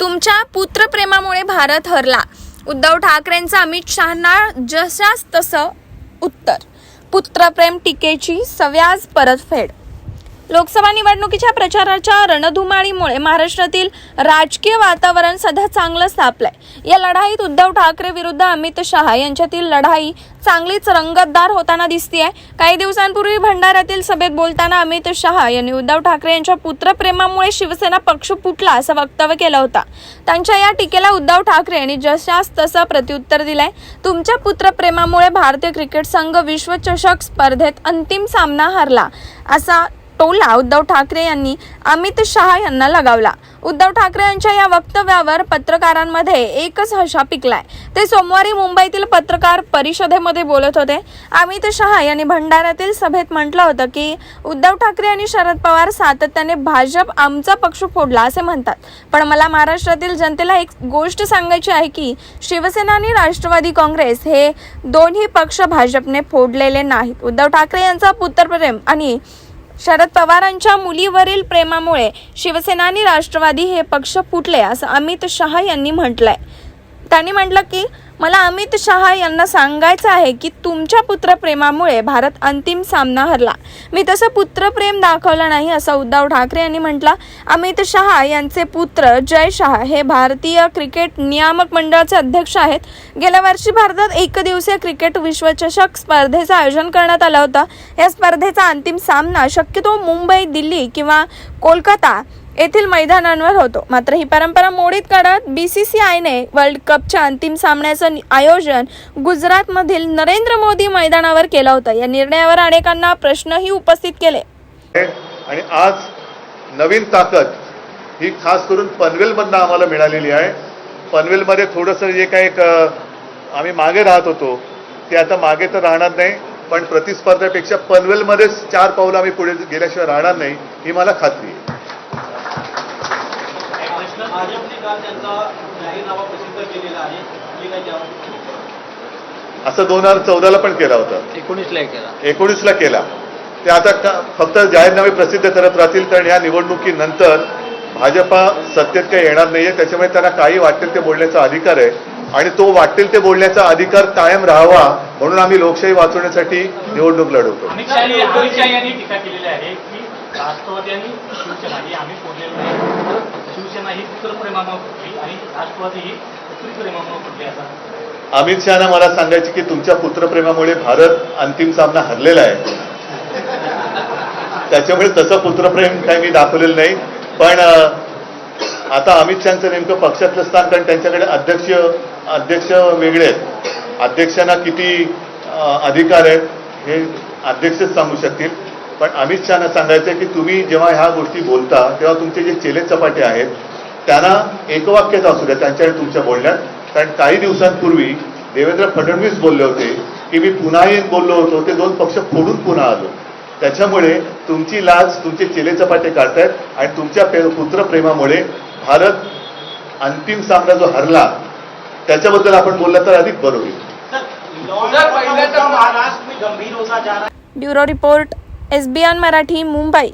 तुमच्या पुत्रप्रेमामुळे भारत हरला. उद्धव ठाकरेंचं अमित शहांना जशास तसं उत्तर. पुत्रप्रेम टीकेची सव्याज परतफेड लोकसभा निवडणुकीच्या प्रचाराच्या रणधुमाळीमुळे महाराष्ट्रातील राजकीय वातावरण सध्या चांगलं तापलंय या लढाईत उद्धव ठाकरे विरुद्ध अमित शहा यांच्यातील लढाई चांगलीच रंगतदार होताना दिसतीये. काही दिवसांपूर्वी भंडाऱ्यातील सभेत बोलताना अमित शहा यांनी उद्धव ठाकरे यांच्या पुत्रप्रेमामुळे शिवसेना पक्ष फुटला असं वक्तव्य केलं होतं. त्यांच्या या टीकेला उद्धव ठाकरे यांनी जशास तसं प्रत्युत्तर दिलंय. तुमच्या पुत्रप्रेमामुळे भारतीय क्रिकेट संघ विश्वचषक स्पर्धेत अंतिम सामना हरला असा टोला उद्धव ठाकरे यांनी अमित शहा यांना लगावला. उद्धव ठाकरे यांच्या या वक्तव्यावर पत्रकारांमध्ये एकच हशा पिकलाय. ते सोमवारी मुंबईतील पत्रकार परिषदेमध्ये बोलत होते. अमित शहा यांनी भंडाऱ्यातील सभेत म्हटलं होतं की उद्धव ठाकरे आणि शरद पवार सातत्याने भाजप आमचा पक्ष फोडला असे म्हणतात. पण मला महाराष्ट्रातील जनतेला एक गोष्ट सांगायची आहे की शिवसेना आणि राष्ट्रवादी काँग्रेस हे दोन्ही पक्ष भाजपने फोडलेले नाहीत. उद्धव ठाकरे यांचा पुत्रप्रेम आणि शरद पवारांच्या मुलीवरील प्रेमामुळे शिवसेना आणि राष्ट्रवादी हे पक्ष फुटले असं अमित शहा यांनी म्हटलंय. त्यांनी म्हटलं की मला अमित शहा यांना सांगायचं आहे की तुमच्या पुत्रप्रेमामुळे भारत अंतिम सामना हरला. मी तसं पुत्रप्रेम दाखवलं नाही असं उद्धव ठाकरे यांनी म्हटलं. अमित शहा यांचे पुत्र जय शहा हे भारतीय क्रिकेट नियामक मंडळाचे अध्यक्ष आहेत. गेल्या वर्षी भारतात एक दिवसीय क्रिकेट विश्वचषक स्पर्धेचं आयोजन करण्यात आलं होतं. या स्पर्धेचा अंतिम सामना शक्यतो मुंबई दिल्ली किंवा कोलकाता येथील मैदानांवर होतो. मात्र ही परंपरा मोडीत काढत बी सी सी आयने वर्ल्ड कपच्या अंतिम सामन्याचं आयोजन गुजरातमधील नरेंद्र मोदी मैदानावर केलं होतं. या निर्णयावर अनेकांना प्रश्नही उपस्थित केले. आणि आज नवीन ताकद ही खास करून पनवेलमधनं आम्हाला मिळालेली आहे. पनवेलमध्ये थोडंसं जे काही आम्ही मागे राहत होतो ते आता मागे तर राहणार नाही. पण प्रतिस्पर्ध्यापेक्षा पनवेलमध्येच चार पावलं आम्ही पुढे गेल्याशिवाय राहणार नाही ही मला खात्री आहे. भाजपने काल त्यांचा जाहीरनामा प्रसिद्ध केलेला आहे? काय त्यावर असं दोन हजार चौदाला पण केला होता. एकोणीसला केला. एकोणीसला केला. ते आता फक्त जाहीरनामे प्रसिद्ध करत राहतील कारण या निवडणुकीनंतर भाजपा सत्तेत काही येणार नाहीये. त्याच्यामुळे त्यांना काही वाटेल ते बोलण्याचा अधिकार आहे. आणि तो वाटेल ते बोलण्याचा अधिकार कायम राहावा म्हणून आम्ही लोकशाही वाचवण्यासाठी निवडणूक लढवतो. राष्ट्रवादी आणि शिवसेना ही आम्ही फोडलेलो नाही. शिवसेना ही पुत्रप्रेमामुळे फुटली आणि राष्ट्रवादी ही पुत्रीप्रेमामुळे फुटली असा अमित शहाना मला सांगायचे की तुमच्या पुत्रप्रेमामुळे भारत अंतिम सामना हरलेला आहे. त्याच्यामुळे तसं पुत्रप्रेम काही मी दाखवलेलं नाही. पण आता अमित शहाचं नेमकं पक्षातलं स्थान कारण त्यांच्याकडे अध्यक्ष अध्यक्ष वेगळे आहेत. अध्यक्षांना किती अधिकार आहेत हे अध्यक्षच सांगू शकतील. पण अमित शहाना सांगायचं आहे की तुम्ही जेव्हा ह्या गोष्टी बोलता तेव्हा तुमचे जे चेले चपाटे आहेत त्यांना एकवाक्यात असू द्या त्यांच्याकडे तुमच्या बोलण्यात. कारण काही दिवसांपूर्वी देवेंद्र फडणवीस बोलले होते की मी पुन्हा येऊन बोललो होतो ते दोन पक्ष फोडून पुन्हा आलो. त्याच्यामुळे तुमची लाज तुमचे चेले चपाटे काढतायत आणि तुमच्या पुत्रप्रेमामुळे भारत अंतिम सामना जो हरला त्याच्याबद्दल आपण बोललं तर अधिक बरं होईल. महाराष्ट्र में गंभीर होता जा रहा ब्युरो रिपोर्ट. एस बी आन मराठी मुंबई.